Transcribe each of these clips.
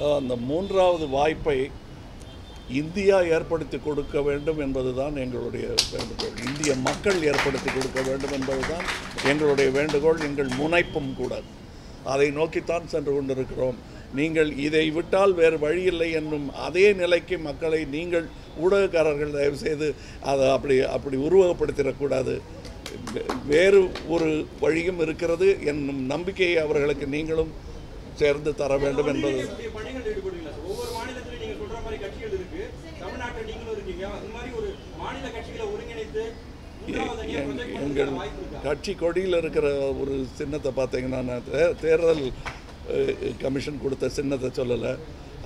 அந்த மூன்றாவது வாய்ப்பை இந்தியா ஏற்படுத்தி கொடுக்க வேண்டும் என்பதுதான் எங்களுடைய வேண்டுகோள். இந்திய மக்கள் ஏற்படுத்தி கொடுக்க வேண்டும் என்பதுதான் எங்களுடைய வேண்டுகோள். எங்கள் முனைப்பும் கூட. அதை நோக்கித்தான் சென்று கொண்டிருக்கிறோம். நீங்கள் இதை விட்டால் வேறு வழியில்லை என்னும் அதே நிலைக்கு மக்களை நீங்கள் ஊடகக்காரர்கள் தயவு செய்து அதை அப்படி அப்படி உருவகப்படுத்திடக்கூடாது. வே- வேறு ஒரு வழியும் இருக்கிறது. என்னும் நம்பிக்கையை அவர்களுக்கு நீங்களும் சேர்ந்து தர வேண்டும் என்பது உங்கள் கட்சி கொடியில் இருக்கிற ஒரு சின்னத்தை பார்த்தீங்கன்னா நான் தே- தேர்தல் கமிஷன் கொடுத்த சின்னத்தை சொல்லலை.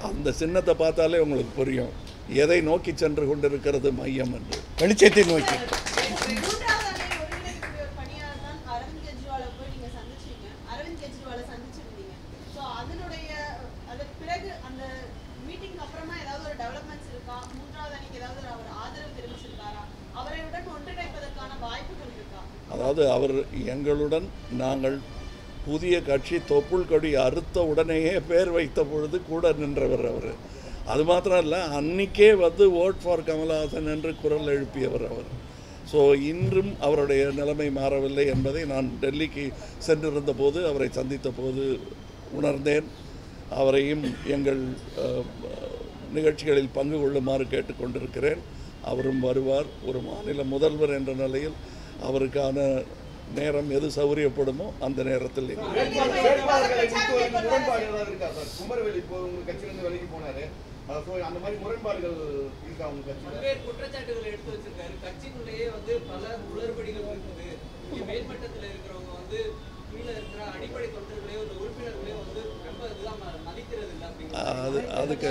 அந்த சின்னத்தை பார்த்தாலே உங்களுக்கு புரியும். எதை நோக்கி சென்று கொண்டிருக்கிறது மையம் என்று. வெளிச்சத்தை நோக்கி. அதாவது அவர் எங்களுடன் நாங்கள் புதிய கட்சி தொப்புள் கொடி அறுத்த உடனேயே பேர் வைத்த பொழுது கூட நின்றவர் அவர். அது மாத்திரம் இல்லை அன்னைக்கே வந்து ஓட் ஃபார் கமலஹாசன் என்று குரல் எழுப்பியவர் அவர். ஸோ இன்றும் அவருடைய நிலைமை மாறவில்லை என்பதை நான் டெல்லிக்கு சென்றிருந்த போது அவரை சந்தித்த போது உணர்ந்தேன். அவரையும் எங்கள் நிகழ்ச்சிகளில் பங்கு கொள்ளுமாறு கேட்டுக்கொண்டிருக்கிறேன். அவரும் வருவார். ஒரு மாநில முதல்வர் என்ற நிலையில் அவருக்கான நேரம் எது சௌகரியப்படுமோ அந்த நேரத்தில் மேல்மட்டத்துல இருக்கிறவங்க வந்து கீழே இருக்கிற அடிப்படை தொண்டர்களையோ அது அதுக்கு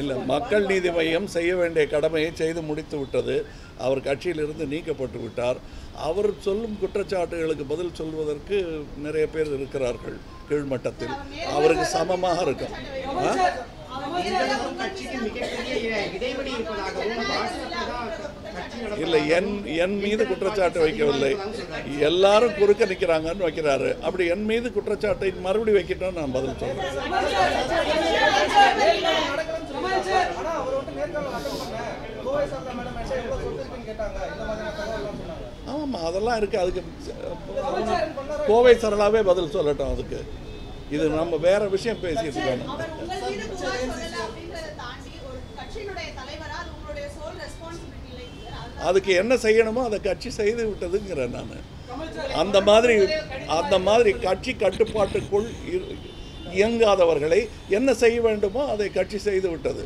இல்லை மக்கள் நீதி மையம் செய்ய வேண்டிய கடமையை செய்து முடித்து விட்டது. அவர் கட்சியிலிருந்து நீக்கப்பட்டு விட்டார். அவர் சொல்லும் குற்றச்சாட்டுகளுக்கு பதில் சொல்வதற்கு நிறைய பேர் இருக்கிறார்கள் கீழ்மட்டத்தில். அவருக்கு சமமாக இருக்கும். இல்லை என் என் மீது குற்றச்சாட்டு வைக்கவில்லை. எல்லாரும் குறுக்க நிற்கிறாங்கன்னு வைக்கிறாரு. அப்படி என் மீது குற்றச்சாட்டை மறுபடி வைக்கிட்டோம் நான் பதில் சொல்கிறேன் ஆமாம் அதெல்லாம் இருக்குது அதுக்கு கோவை சரளாவே பதில் சொல்லட்டும் அதுக்கு. இது நம்ம வேற விஷயம் பேசிட்டு இருக்கோம் அவர் உங்கள் மீது புகார் சொல்லல அப்படின்றத தாண்டி ஒரு கட்சியினுடைய தலைவரா அது உங்களுடைய சோல் ரெஸ்பான்சிபிலிட்டி இல்லை சார் அதனால அதுக்கு என்ன செய்யணுமோ அதை கட்சி செய்து விட்டதுங்கிறேன் நான். அந்த மாதிரி அந்த மாதிரி கட்சி கட்டுப்பாட்டுக்குள் இயங்காதவர்களை என்ன செய்ய வேண்டுமோ அதை கட்சி செய்து விட்டது.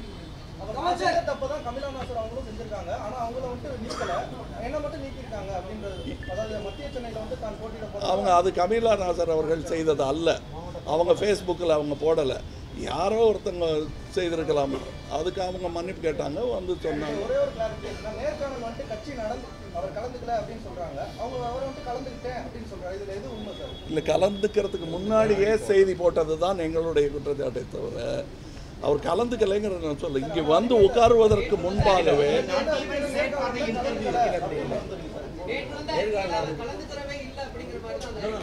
அவங்க அது கமிலா நாசர் அவர்கள் செய்தது அல்ல. அவங்க ஃபேஸ்புக்கில் அவங்க போடலை. யாரோ ஒருத்தங்க செய்திருக்கலாம். அதுக்கு அவங்க மன்னிப்பு கேட்டாங்க வந்து சொன்னாங்க. ஒரே ஒரு கிளாரிட்டி நான் நேர்காணல் வந்துட்டு கட்சி நடந்து அவர் கலந்துக்கல அப்படின்னு சொல்றாங்க. அவங்க அவர் வந்துட்டு கலந்துக்கிட்டேன் அப்படின்னு சொல்றாரு இதுல எது உண்மை சார்? இல்லை கலந்துக்கிறதுக்கு முன்னாடியே செய்தி போட்டது தான் எங்களுடைய குற்றச்சாட்டை தவிர அவர் கலந்துக்கலைங்கிறத நான் சொல்ல இங்கே வந்து உட்காருவதற்கு முன்பாகவே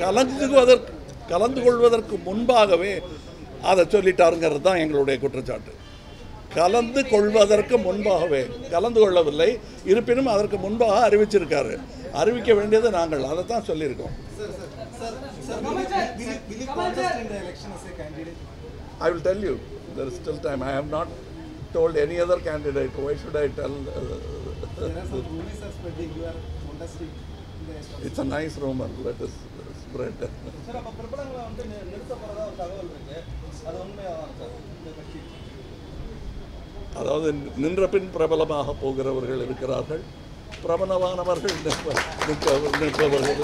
கலந்துக்குவதற்கு கலந்து கொள்வதற்கு முன்பாகவே அதை சொல்லிட்டாருங்கிறது தான் எங்களுடைய குற்றச்சாட்டு கலந்து கொள்வதற்கு முன்பாகவே கலந்து கொள்ளவில்லை இருப்பினும் அதற்கு முன்பாக அறிவிச்சிருக்காரு அறிவிக்க வேண்டியது நாங்கள் அதை தான் சொல்லியிருக்கோம் I will tell you, there is still time. I have not told any other candidate. Why should I tell? Uh, அப்ப பிரபலங்களை வந்து நி- நிறுத்த போறதா ஒரு தகவல் இருக்கு. அது உண்மையா சார் இந்த கட்சி. அதாவது நின்ற பின் பிரபலமாக போகிறவர்கள் இருக்கிறார்கள். பிரபலமானவர்கள் நிற்பவர்கள்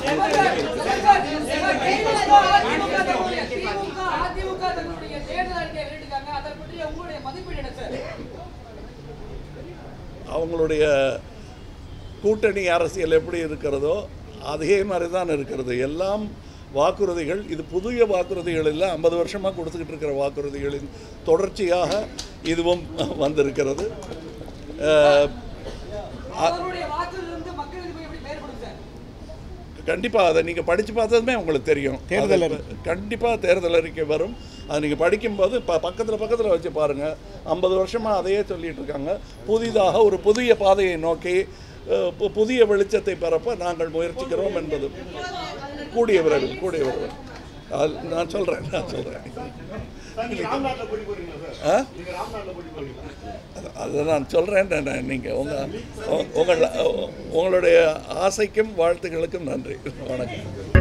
அவங்களுடைய கூட்டணி அரசியல் எப்படி இருக்கிறதோ அதே மாதிரி தான் இருக்கிறது. எல்லாம் வாக்குறுதிகள் இது புதிய வாக்குறுதிகள் இல்லை ஐம்பது வருஷமாக கொடுத்துக்கிட்டு இருக்கிற வாக்குறுதிகளின் தொடர்ச்சியாக இதுவும் வந்திருக்கிறது. கண்டிப்பாக அதை நீங்கள் படித்து பார்த்ததுமே உங்களுக்கு தெரியும். தேர்தல் கண்டிப்பாக தேர்தல் அறிக்கை வரும். அது நீங்கள் படிக்கும்போது ப பக்கத்தில் பக்கத்தில் வச்சு பாருங்கள் ஐம்பது வருஷமாக அதையே சொல்லிட்டு இருக்காங்க. புதிதாக ஒரு புதிய பாதையை நோக்கி புதிய வெளிச்சத்தை பரப்ப நாங்கள் முயற்சிக்கிறோம் என்பது. கூடிய விரைவில் கூடிய விரைவில். நான் சொல்கிறேன் நான் சொல்கிறேன் ஆ? அதை நான் சொல்கிறேன் நீங்கள் உங்கள் உங்கள் உங்களுடைய ஆசைக்கும் வாழ்த்துக்களுக்கும் நன்றி. வணக்கம்.